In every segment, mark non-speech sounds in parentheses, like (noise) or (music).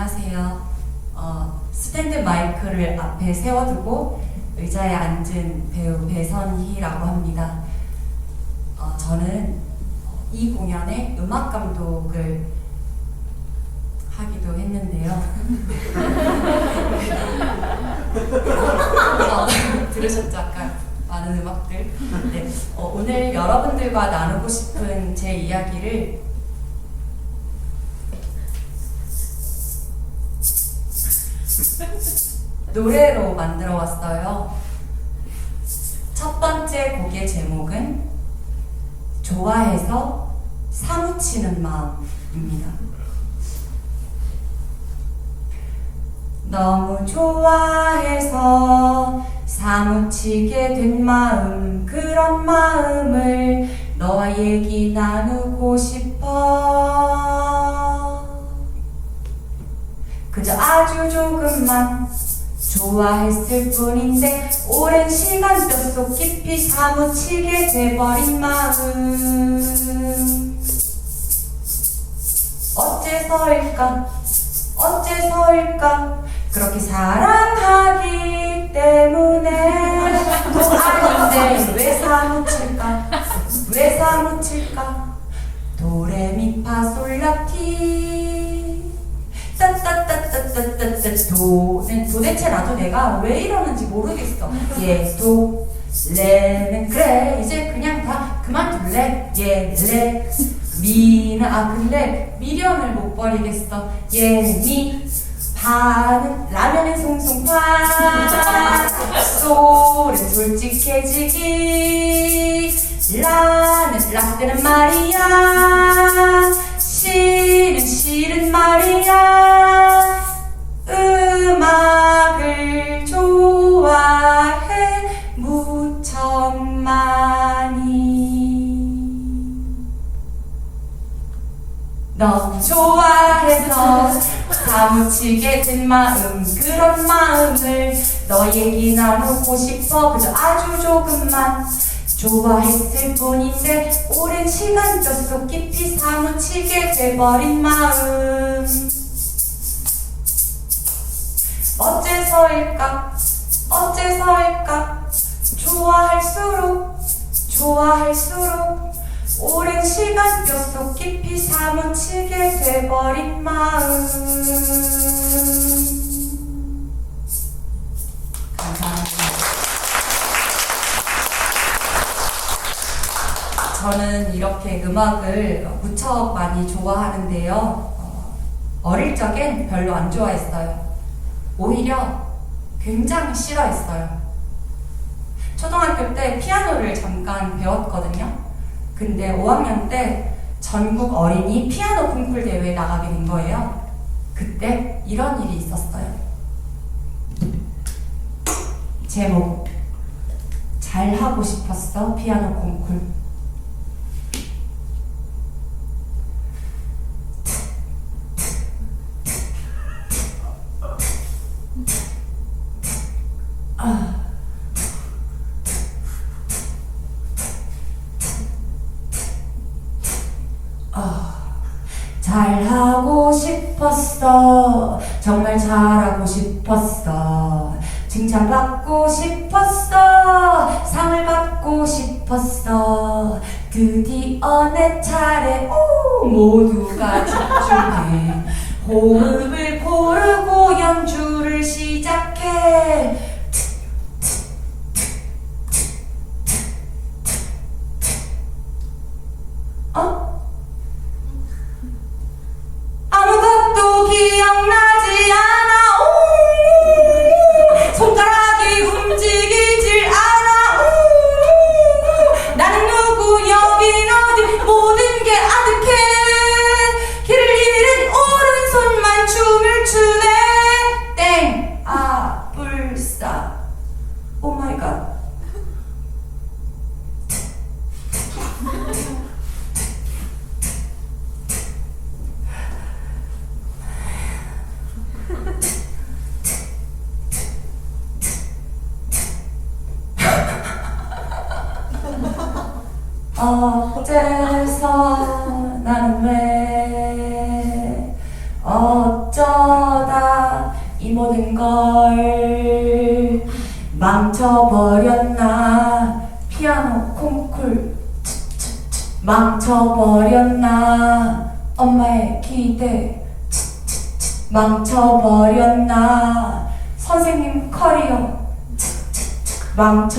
안녕하세요. 어, 스탠드 마이크를 앞에 세워두고 의자에 앉은 배우 배선희라고 합니다. 어, 저는 이 공연의 음악 감독을 하기도 했는데요. 어, (laughs) 들으셨죠? 아까 많은 음악들. 네. 어, 오늘 여러분들과 나누고 싶은 제 이야기를 노래로 만들어 왔어요. 첫 번째 곡의 제목은 좋아해서 사무치는 마음입니다. 너무 좋아해서 사무치게 된 마음, 그런 마음을 너와 얘기 나누고 싶어. 그저 아주 조금만 좋아했을 뿐인데 오랜 시간 뼛속 깊이 사무치게 돼버린 마음. 어째서일까? 어째서일까? 그렇게 사랑하기 때문에. 또 아닌데 왜 사무칠까? 왜 사무칠까? 도레미파솔라 따따따따따따따 도 네, 도대체 나도 내가 왜 이러는지 모르겠어. 예 도 레는 그래. 이제 그냥 다 그만둘래. 예 레 미는 아 근데 미련을 못 버리겠어. 예미 파는 라면은 송송 파. 소는 솔직해지기. 라는 라떼는 말이야. 시는 싫은 말이야 너무 좋아해서 사무치게 된 마음 그런 마음을 너 얘기 나누고 싶어. 그저 아주 조금만. 좋아했을 뿐인데 오랜 시간 뼛속 깊이 사무치게 돼버린 마음. 어째서일까? 어째서일까? 좋아할수록 좋아할수록 오랜 시간 뼛속 깊이 사무치게 돼버린 마음. 감사합니다. 저는 이렇게 음악을 무척 많이 좋아하는데요. 어, 어릴 적엔 별로 안 좋아했어요. 오히려 굉장히 싫어했어요. 초등학교 때 피아노를 잠깐 배웠거든요 근데 5학년 때 전국 어린이 피아노 콩쿨 대회에 나가게 된 거예요. 그때 이런 일이 있었어요. 제목 잘 하고 싶었어 피아노 콩쿨. 잘하고 싶었어. 정말 잘하고 싶었어. 칭찬받고 싶었어. 상을 받고 싶었어. 드디어 내 차례. 오, 모두가 집중해. 호흡을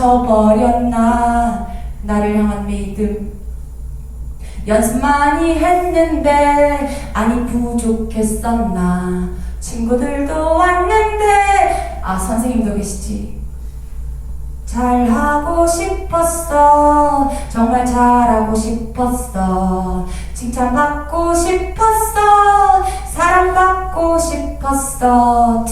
망쳐버렸나? 나를 향한 믿음. 연습 많이 했는데 아니 부족했었나? 친구들도 왔는데. 아 선생님도 계시지. 잘하고 싶었어. 정말 잘하고 싶었어. 칭찬받고 싶었어. 사랑받고 싶었어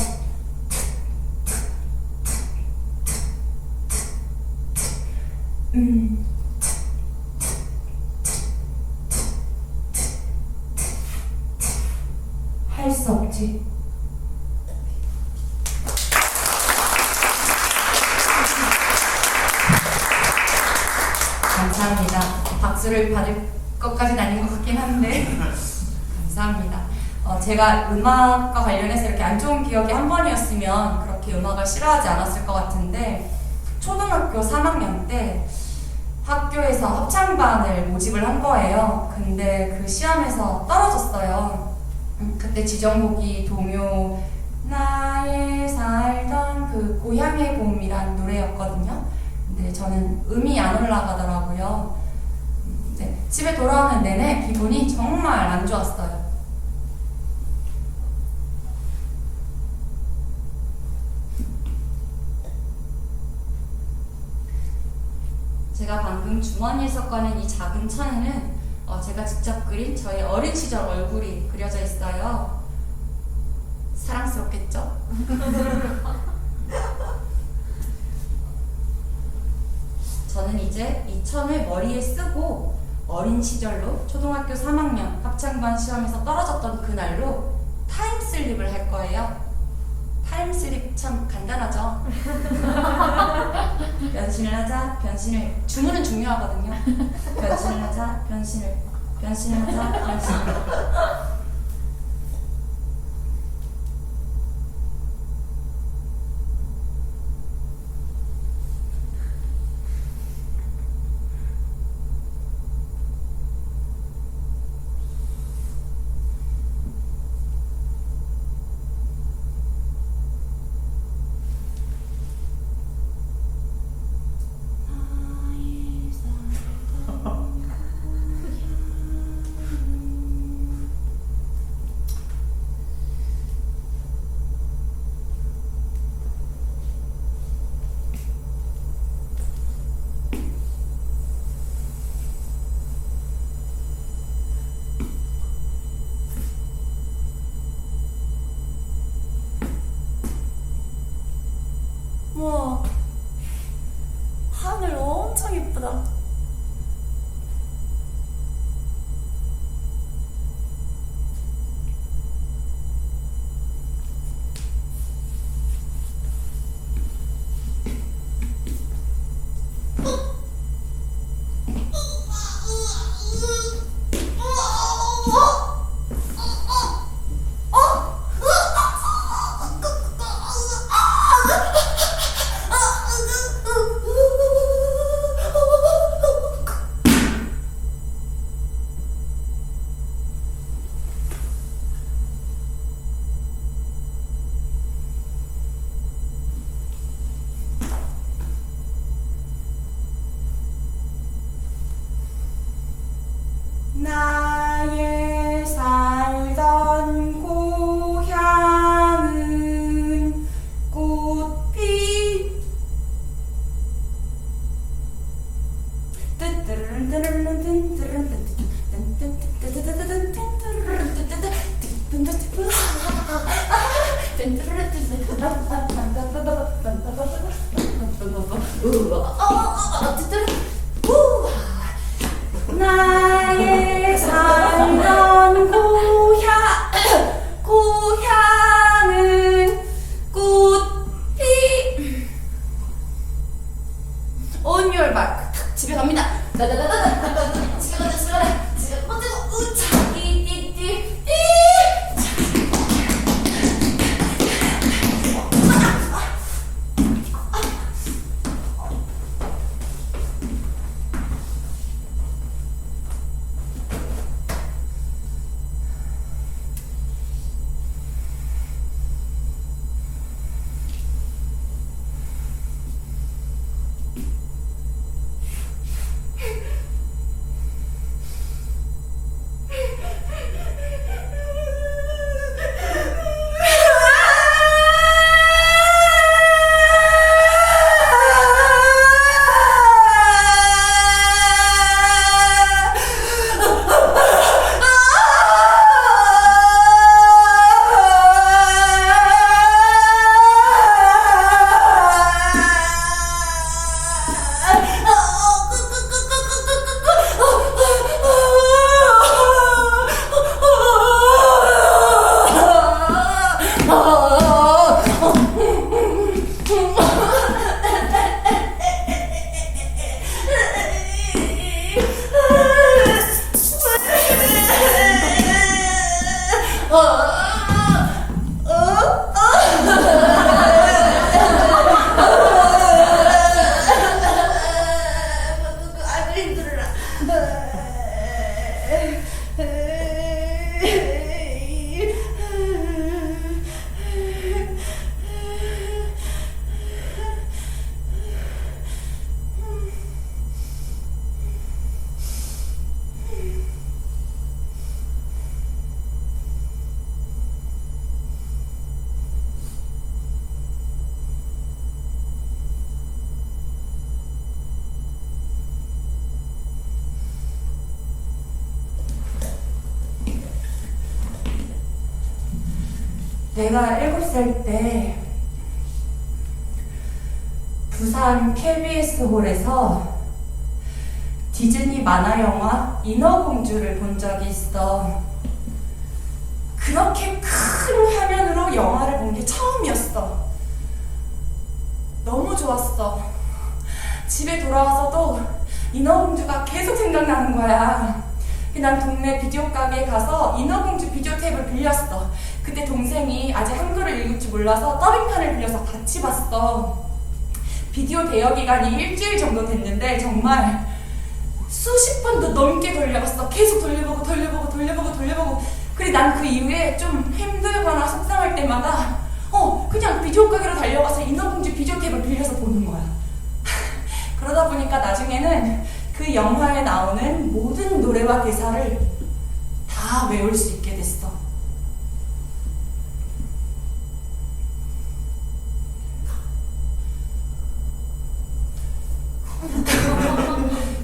음. 할 수 없지. 감사합니다. 박수를 받을 것까지는 아닌 것 같긴 한데 감사합니다. 어, 제가 음악과 관련해서 이렇게 안 좋은 기억이 한 번이었으면 그렇게 음악을 싫어하지 않았을 것 같은데 초등학교 3학년 때 학교에서 합창반을 모집을 한 거예요. 근데 그 시험에서 떨어졌어요. 음, 그때 지정곡이 동요 나의 살던 그 고향의 봄이란 노래였거든요. 근데 저는 음이 안 올라가더라고요. 음, 네, 집에 돌아오는 내내 기분이 정말 안 좋았어요. 제가 방금 주머니에서 꺼낸 이 작은 천에는 어, 제가 직접 그린 저의 어린 시절 얼굴이 그려져 있어요. 사랑스럽겠죠? (laughs) 저는 이제 이 천을 머리에 쓰고 어린 시절로 초등학교 3학년 합창반 시험에서 떨어졌던 그날로 타임슬립을 할 거예요. 타임슬립 참 간단하죠? (laughs) 변신을 하자, 변신을. 주문은 중요하거든요. 변신을 하자, 변신을. 변신을 하자, 변신을. 우와. 하늘 엄청 예쁘다 내가 7살 때 부산 KBS 홀에서 디즈니 만화 영화 인어공주를 본 적이 있어. 그렇게 큰 화면으로 영화를 본 게 처음이었어. 너무 좋았어. 집에 돌아와서도 인어공주가 계속 생각나는 거야. 난 동네 비디오 가게에 가서 인어공주 비디오 테이프를 빌렸어. 그때 동생이 아직 한글을 읽을 줄 몰라서 더빙판을 빌려서 같이 봤어. 비디오 대여 기간이 일주일 정도 됐는데 정말 수십 번도 넘게 돌려봤어. 계속 돌려보고 돌려보고 돌려보고 돌려보고. 그래 난그 이후에 좀 힘들거나 속상할 때마다 어 그냥 비디오 가게로 달려가서 인어공주 비디오 테이프를 빌려서 보는 거야. (laughs) 그러다 보니까 나중에는 그 영화에 나오는 모든 노래와 대사를 다 외울 수 있게 됐어.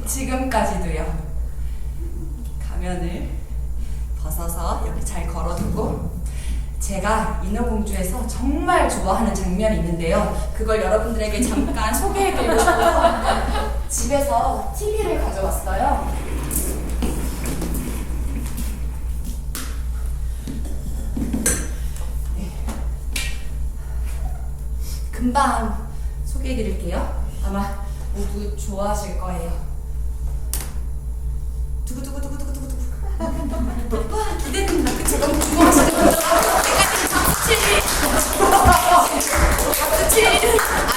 지금까지도요. 가면을 벗어서 여기 잘 걸어두고 제가 인어공주에서 정말 좋아하는 장면이 있는데요. 그걸 여러분들에게 잠깐 (laughs) 소개해드리고 싶어서 집에서 TV를 가져왔어요. 네. 금방 소개해드릴게요. 아마 모두 좋아하실 거예요. 두구두구두구두구두구. 와 (laughs) 기대된다. 그치? 너무 좋아하시는 박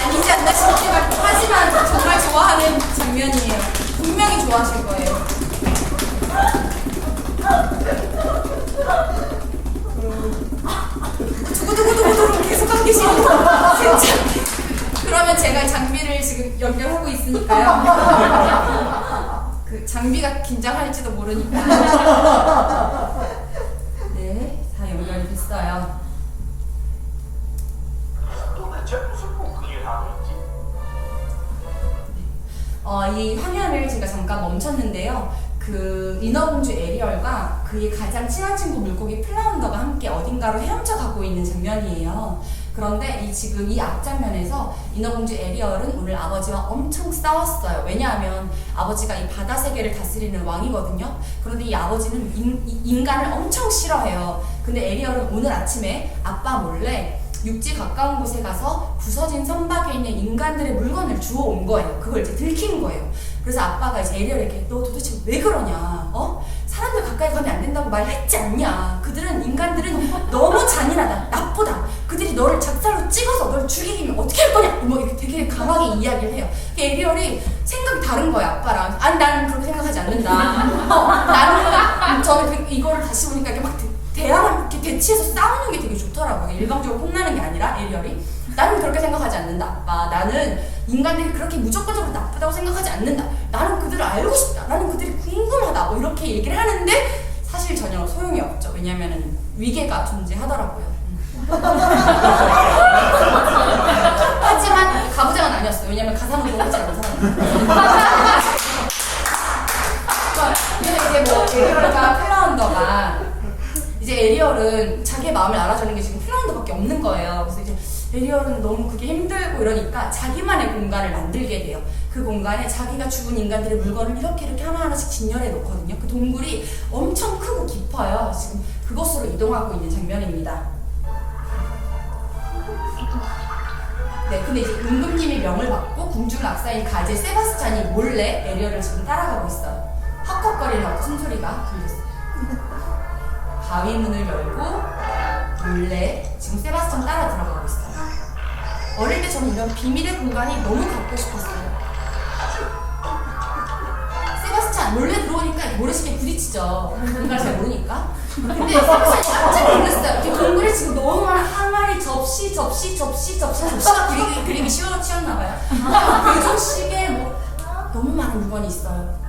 아니지 않나 싶지만 하지만 정말 좋아하는 장면이에요. 분명히 좋아하실 거예요. 그 장비가 긴장할지도 모르니까. 어, 이 화면을 제가 잠깐 멈췄는데요. 그 인어공주 에리얼과 그의 가장 친한 친구 물고기 플라운더가 함께 어딘가로 헤엄쳐 가고 있는 장면이에요. 그런데 이 지금 이 앞장면에서 인어공주 에리얼은 오늘 아버지와 엄청 싸웠어요. 왜냐하면 아버지가 이 바다 세계를 다스리는 왕이거든요. 그런데 이 아버지는 인, 이- 인간을 엄청 싫어해요. 근데 에리얼은 오늘 아침에 아빠 몰래 육지 가까운 곳에 가서 부서진 선박에 있는 인간들의 물건을 주워 온 거예요. 그걸 이제 들킨 거예요. 그래서 아빠가 이제 에리얼에게 너 도대체 왜 그러냐? 어? 사람들 가까이 가면 안 된다고 말했지 않냐? 그들은 인간들은 너무 잔인하다, 나쁘다. 그들이 너를 작살로 찍어서 널 죽이면 어떻게 할 거냐? 뭐 이렇게 되게 강하게 이야기를 해요. 그 에리얼이 생각이 다른 거야 아빠랑. 아니 나는 그렇게 생각하지 않는다. 어, 나는 저는 그, 이거를 다시 보니까 이렇게 막 대- 대화를 이렇게 대치해서 싸우는 게 되게 좋더라고요. 일방적으로 혼나는 게 아니라 에리얼이 나는 그렇게 생각하지 않는다. 아빠 나는 인간들이 그렇게 무조건적으로 나쁘다고 생각하지 않는다. 나는 그들을 알고 싶다. 나는 그들이 궁금하다. 뭐 이렇게 얘기를 하는데 사실 전혀 소용이 없죠. 왜냐하면 위계가 존재하더라고요. (laughs) 하지만 가부장은 아니었어요. 왜냐면 가상으로 하지 않은 사람. (laughs) 근데 이제 뭐 에리얼과 플라운더가 이제 에리얼은 자기의 마음을 알아주는 게 지금 플라운더밖에 없는 거예요. 그래서 이제 에리얼은 너무 그게 힘들고 이러니까 자기만의 공간을 만들게 돼요. 그 공간에 자기가 죽은 인간들의 물건을 이렇게 이렇게 하나하나씩 진열해 놓거든요. 그 동굴이 엄청 크고 깊어요. 지금 그곳으로 이동하고 있는 장면입니다. 네, 근데 이제 임금님의 명을 받고 궁중 낙사인 가제 세바스찬이 몰래 에리얼을 지금 따라가고 있어요. 헉헉거리는 숨소리가 들렸어요. 바위 문을 열고 몰래 지금 세바스찬 따라 들어가고 있어요. 어릴 때 저는 이런 비밀의 공간이 너무 갖고 싶었어요. 세바스찬 몰래 들어오니까 모래시계 부딪히죠. 뭔가를 잘 모르니까. 근데 세바스찬이 깜짝 놀랐어요. 이렇게 동굴에 지금 너무 많은 항아리, 접시, 접시, 접시, 접시, 접시가 그리기, 그리기 쉬워, 쉬웠나봐요. 배종시계 뭐 너무 많은 물건이 있어요.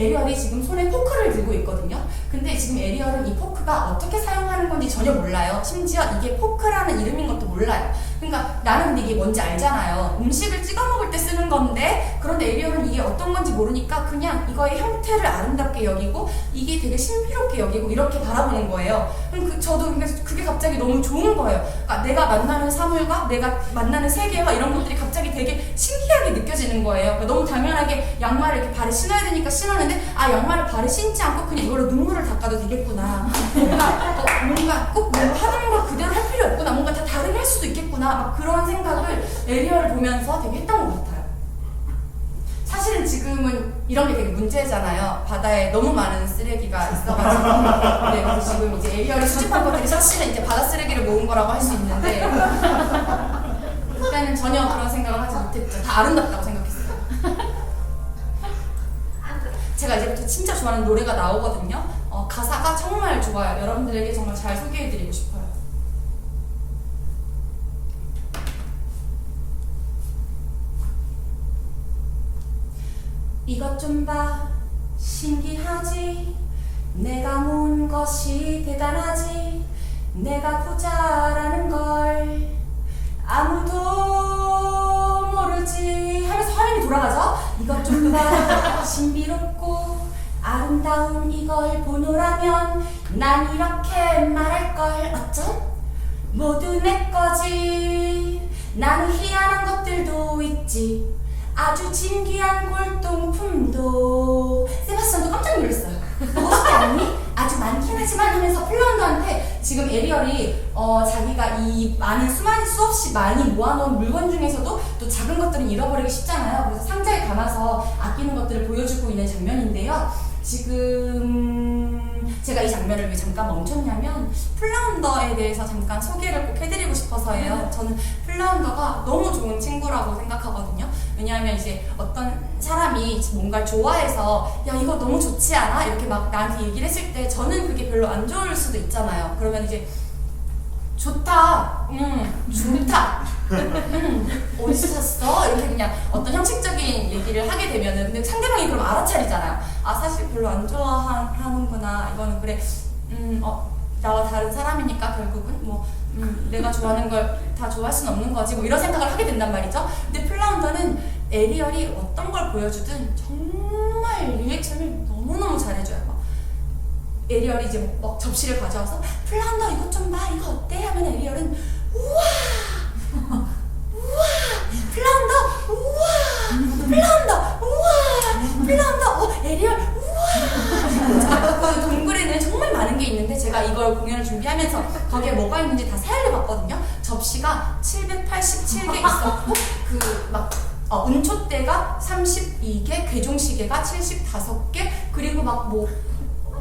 에리얼이 지금 손에 포크를 들고 있거든요. 근데 지금 에리얼은 이 포크가 어떻게 사용하는 건지 전혀 몰라요. 심지어 이게 포크라는 이름인 것도 몰라요. 그러니까 나는 이게 뭔지 알잖아요. 음식을 찍어 먹을 때 쓰는 건데 그런데 에리얼은 이게 어떤 건지 모르니까 그냥 이거의 형태를 아름답게 여기고 이게 되게 신비롭게 여기고 이렇게 바라보는 거예요. 그럼 그, 저도 그게 갑자기 너무 좋은 거예요. 그러니까 내가 만나는 사물과 내가 만나는 세계와 이런 것들이 갑자기 되게 신기하게 느껴지는 거예요. 그러니까 너무 당연하게 양말을 이렇게 발에 신어야 되니까 신었는데 아 양말을 발에 신지 않고 그냥 이걸로 눈물을 닦아도 되겠구나. 뭔가 어, 뭔가 꼭 뭔가 하는 걸 그대로 할 필요 없구나. 뭔가 다 다르게 할 수도 있겠구나. 막 그런 생각을 에리얼을 보면서 되게 했던 것 같아요. 사실은 지금은 이런 게 되게 문제잖아요. 바다에 너무 많은 쓰레기가 있어가지고. 네, 그래서 지금 이제 에리얼이 수집한 것들이 사실은 이제 바다 쓰레기를 모은 거라고 할 수 있는데. 그때는 전혀 그런 생각을 하지 못했죠. 다 아름답다고 생각했어요. 제가 이제부터 진짜 좋아하는 노래가 나오거든요. 어, 가사가 정말 좋아요. 여러분들에게 정말 잘 소개해드리고 싶어요. 이것 좀 봐, 신기하지? 내가 모은 것이 대단하지? 내가 부자라는 걸 아무도 모르지 하면서 화면이 돌아가죠? 이것 좀 봐, 신비롭고 아름다운 이걸 보노라면 난 이렇게 말할 걸 어쩜? 모두 내 거지. 나는 희한한 것들도 있지. 아주 진귀한 골동품도. 세바스찬도 깜짝 놀랐어요. 멋있지 않니? 아주 많긴 하지만 하면서 플라운더한테 지금 에리얼이 어, 자기가 이 많은 수많은 수없이 많이 모아놓은 물건 중에서도 또 작은 것들은 잃어버리기 쉽잖아요. 그래서 상자에 담아서 아끼는 것들을 보여주고 있는 장면인데요 지금 제가 이 장면을 왜 잠깐 멈췄냐면 플라운더에 대해서 잠깐 소개를 꼭 해드리고 싶어서예요. 저는 플라운더가 너무 좋은 친구라고 생각하거든요. 왜냐하면 이제 어떤 사람이 뭔가를 좋아해서 야 이거 너무 좋지 않아? 이렇게 막 나한테 얘기를 했을 때 저는 그게 별로 안 좋을 수도 있잖아요. 그러면 이제 좋다, 음 좋다, 음 어디서 샀어? 이렇게 그냥 어떤 형식적인 얘기를 하게 되면은 근데 상대방이 그럼 알아차리잖아요. 아 사실 별로 안 좋아하는구나. 이거는 그래, 음 어 나와 다른 사람이니까 결국은 뭐 음, 내가 좋아하는 걸 다 좋아할 수는 없는 거지 뭐 이런 생각을 하게 된단 말이죠. 근데 플라운더는 에리얼이 어떤 걸 보여주든 정말 리액션을 너무너무 잘해줘요. 막 에리얼이 이제 막 접시를 가져와서 플라운더 이것 좀 봐 이거 어때? 하면 에리얼은 우와 우와 플라운더 우와 플라운더 우와 플라운더 어 에리얼 우와. 자, 그 동굴에는 정말 많은 게 있는데 제가 이걸 공연을 준비하면서 거기에 뭐가 있는지 다 세알려 봤거든요. 접시가 787개 있었고 그막 어, 은초대가 32개, 괴종시계가 75개, 그리고 막뭐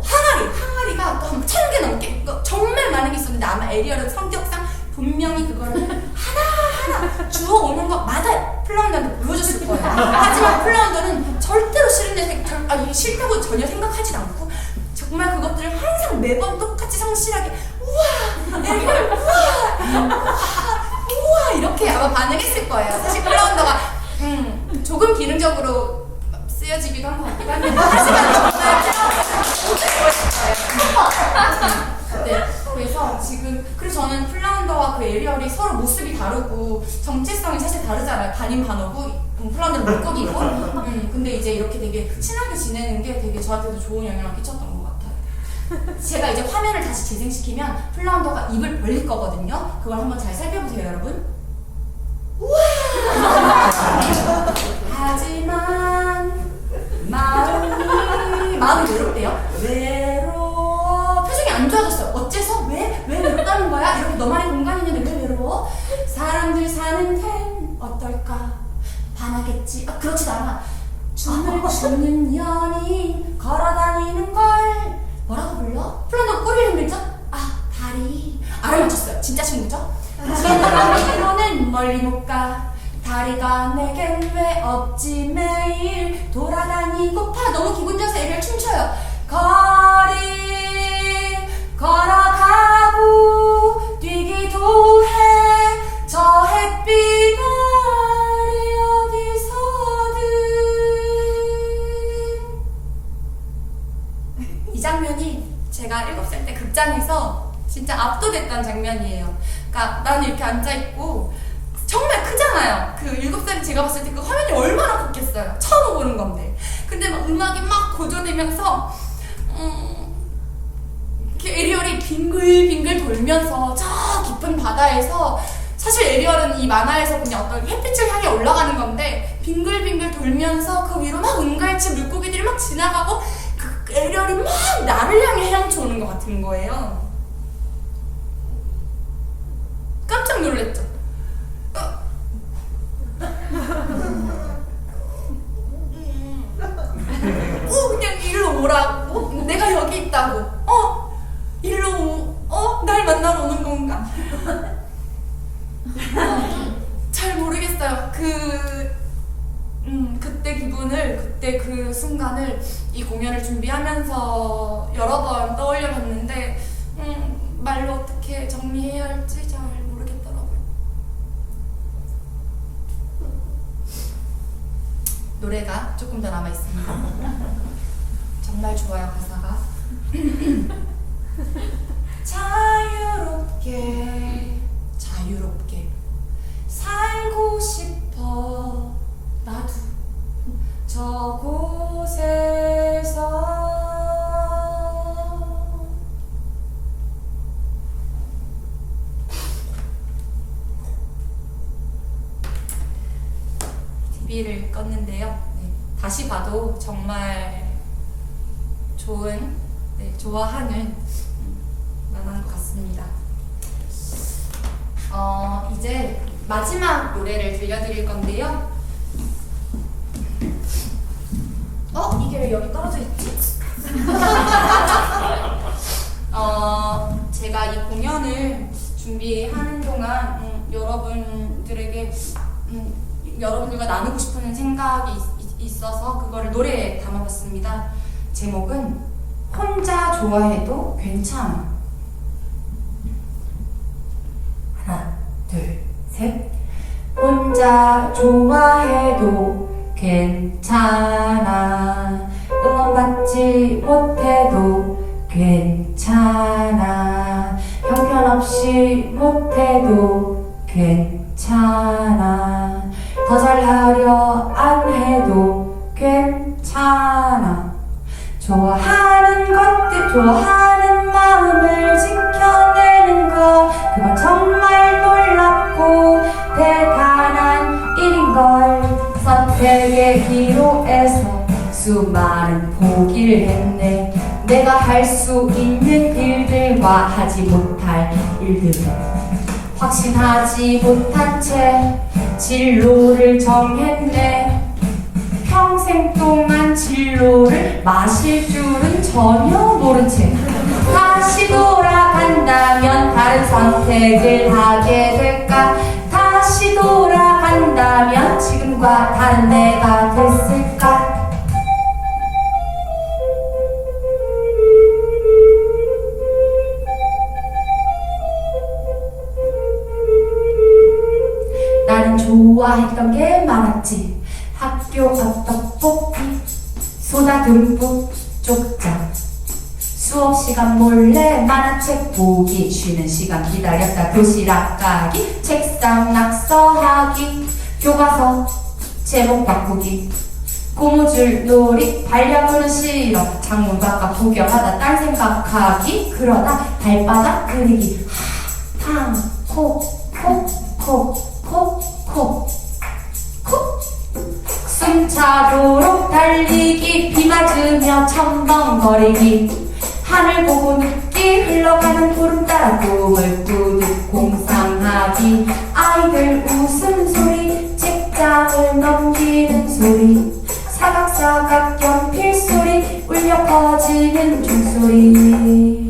항아리, 항아리가 또한천개 넘게? 그 정말 많은 게 있었는데 아마 에리얼은 성격상 분명히 그거를 하나 하나 주워 오는 것마다 플라운더한테 보여줬을 거예요. 하지만 플라운더는 절대로 싫은데 아, 이게 싫다고 전혀 생각하지 않고 정말 그것들을 항상 매번 똑같이 성실하게 우와 에리얼 우와 우와 이렇게 아마 반응했을 거예요. 사실 플라운더가 음, 조금 기능적으로 쓰여지기도 한 것 같기도 한데 하지만 정말 네, 그래서 지금 그래서 저는 플라운더와 그 에리얼이 서로 모습이 다르고 정체성이 사실 다르잖아요. 반인 반어고 음, 플라운더는 물고기고. (laughs) 음, 근데 이제 이렇게 되게 친하게 지내는 게 되게 저한테도 좋은 영향을 끼쳤던 것 같아요. 제가 이제 화면을 다시 재생시키면 플라운더가 입을 벌릴 거거든요. 그걸 한번 잘 살펴보세요, 여러분. 우와! (laughs) 하지만 마음이 마음이 외롭대요. 외 어째서? 왜? 왜 외롭다는 거야? 이렇게 너만의 공간이 있는데 왜 외로워? 사람들 사는 땐 어떨까? 반하겠지. 아, 그렇지도 않아. 춤을 추는 연인 걸어다니는 걸 뭐라고 불러? 플란더 꼬리를 흔들죠? 아 다리 알아맞혔어요. 진짜 친구죠? 지나가기로는 멀리 못 가. 다리가 내겐 왜 없지 매일 돌아다니고파 너무 기분 좋아서 애를 춤춰요 거리 걸어가고 뛰기도 해 저 햇빛 아래 어디서든 이 장면이 제가 7살 때 극장에서 진짜 압도됐던 장면이에요. 그러니까 나는 이렇게 앉아있고 제가 봤을 때 그 화면이 얼마나 좋겠어요. 처음 보는 건데. 근데 막 음악이 막 고조되면서 에리얼이 빙글빙글 돌면서 저 깊은 바다에서 사실 에리얼은 이 만화에서 그냥 어떤 햇빛을 향해 올라가는 건데 빙글빙글 돌면서 그 위로 막 은갈치 물고기들이 막 지나가고 그 에리얼이 막 나를 향해 헤엄쳐 오는 것 같은 거예요. 깜짝 놀랐죠. 어. 어 그냥 일로 오라고 내가 여기 있다고 어 일로 어날 만나러 오는 건가? 어, (laughs) 잘 모르겠어요. 그 음, 그때 기분을 그때 그 순간을 이 공연을 준비하면서 여러 번 떠올려 봤는데 음, 말로 어떻게 정리해야 할지 잘 모르겠더라고요. 노래가 조금 더 남아 있습니다. 정말 좋아요 가사가. (laughs) 자유롭게 자유롭게 생각이 있, 있어서 그거를 노래에 담아봤습니다. 제목은 혼자 좋아해도 괜찮아. 하나, 둘, 셋. 혼자 좋아해도 괜찮아. 응원받지 못해도 괜찮아. 형편없이 못해도 괜찮아. 더 잘하려 안 해도 괜찮아. 좋아하는 것들, 좋아하는 마음을 지켜내는 것, 그건 정말 놀랍고 대단한 일인걸. 선택의 기로에서 수많은 포기를 했네. 내가 할 수 있는 일들과 하지 못할 일들을 확신하지 못한 채 진로를 정했네. 평생 동안 진로를 마실 줄은 전혀 모른 채 다시 돌아간다면 다른 선택을 하게 될까 다시 돌아간다면 지금과 다른 내가 됐을까 나는 좋아했던 게 많았지. 학교 가 떡볶이 소다 듬뿍 쪽자. 수업 시간 몰래 만화책 보기. 쉬는 시간 기다렸다. 도시락 가기. 책상 낙서하기. 교과서 제목 바꾸기. 고무줄 놀이. 반려견은 싫어. 창문 바깥 구경하다 딴 생각하기. 그러다 발바닥 그리기. 탕코 코코코코 숨차도록 달리기 비 맞으며 첨벙거리기. 하늘 보고 늦기 흘러가는 구름 따라 꿈을 꾸듯 공상하기. 아이들 웃음소리 책장을 넘기는 소리. 사각사각 연필 소리 울려 퍼지는 종소리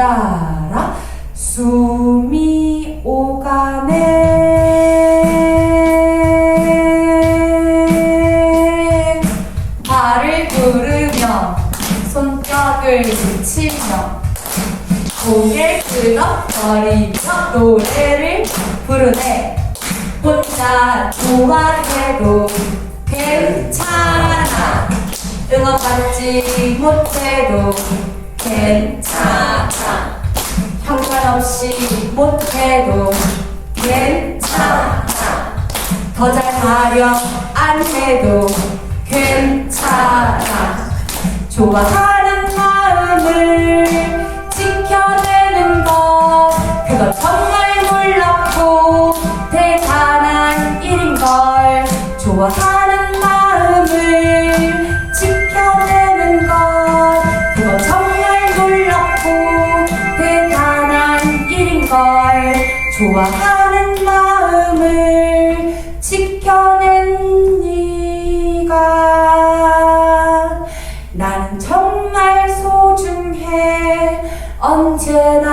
따라 숨이 오가네. 발을 구르며 손뼉을 붙이며 고개 끄덕거리며 노래를 부르네. 혼자 좋아해도 괜찮아. 응원받지 못해도 괜찮아. 형편없이 못해도 괜찮아. 더 잘하려 안 해도 괜찮아. 좋아하는 마음을 지켜내는 것 그건 정말 놀랍고 대단한 일인걸. 좋아하는 좋아하는 마음을 지켜낸 네가 나는 정말 소중해 언제나